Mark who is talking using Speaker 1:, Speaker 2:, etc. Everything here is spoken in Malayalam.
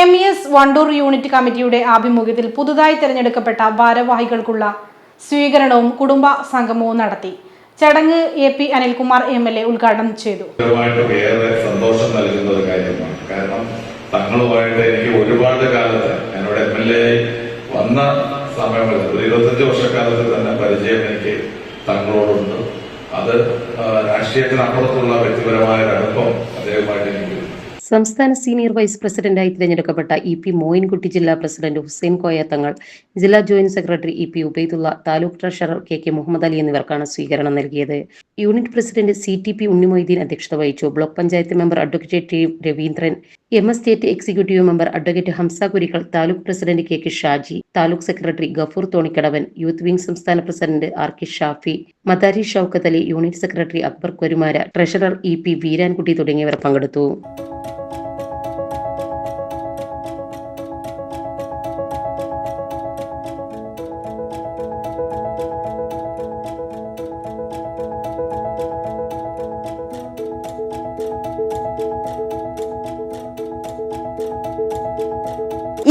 Speaker 1: M E S Wandoor unit കമ്മിറ്റിയുടെ ആഭിമുഖ്യത്തിൽ പുതുതായി തിരഞ്ഞെടുക്കപ്പെട്ട ഭാരവാഹികൾക്കുള്ള സ്വീകരണവും കുടുംബ സംഗമവും നടത്തി. ചടങ്ങ് A P Anilkumar M L A ഉദ്ഘാടനം ചെയ്തു.
Speaker 2: ഏറെ സന്തോഷം നൽകുന്ന ഒരു കാര്യമാണ്. കാരണം തങ്ങളുമായിട്ട് എനിക്ക് ഒരുപാട് കാലത്ത് എന്നോട് എം എൽ എ വന്ന സമയങ്ങളിൽ ഒരു ഇരുപത്തഞ്ച് വർഷക്കാലത്ത് തന്നെ പരിചയം എനിക്ക് തങ്ങളോടുണ്ട്. അത് രാഷ്ട്രീയത്തിനപ്പുറത്തുള്ള വ്യക്തിപരമായ ഒരു അടുപ്പം
Speaker 3: സംസ്ഥാന സീനിയർ വൈസ് പ്രസിഡന്റായി തിരഞ്ഞെടുക്കപ്പെട്ട ഇ പി മോയിൻകുട്ടി ജില്ലാ പ്രസിഡന്റ് ഹുസൈൻ കോയ തങ്ങൾ ജില്ലാ joint secretary E P Ubaidulla taluk treasurer K K Muhammad Ali എന്നിവർക്കാണ് സ്വീകരണം നൽകിയത്. Unit president C T P Unnimoideen അധ്യക്ഷത വഹിച്ചു. Block panchayat member advocate Raveendran M S state executive member advocate Hamza Kurikkal taluk president K K Shaji taluk secretary Gafoor Thonikkadavan youth wing സംസ്ഥാന president R K Shafi Madari Shoukath Ali unit secretary Akbar Korumara treasurer E P Veerankutty തുടങ്ങിയവർ പങ്കെടുത്തു.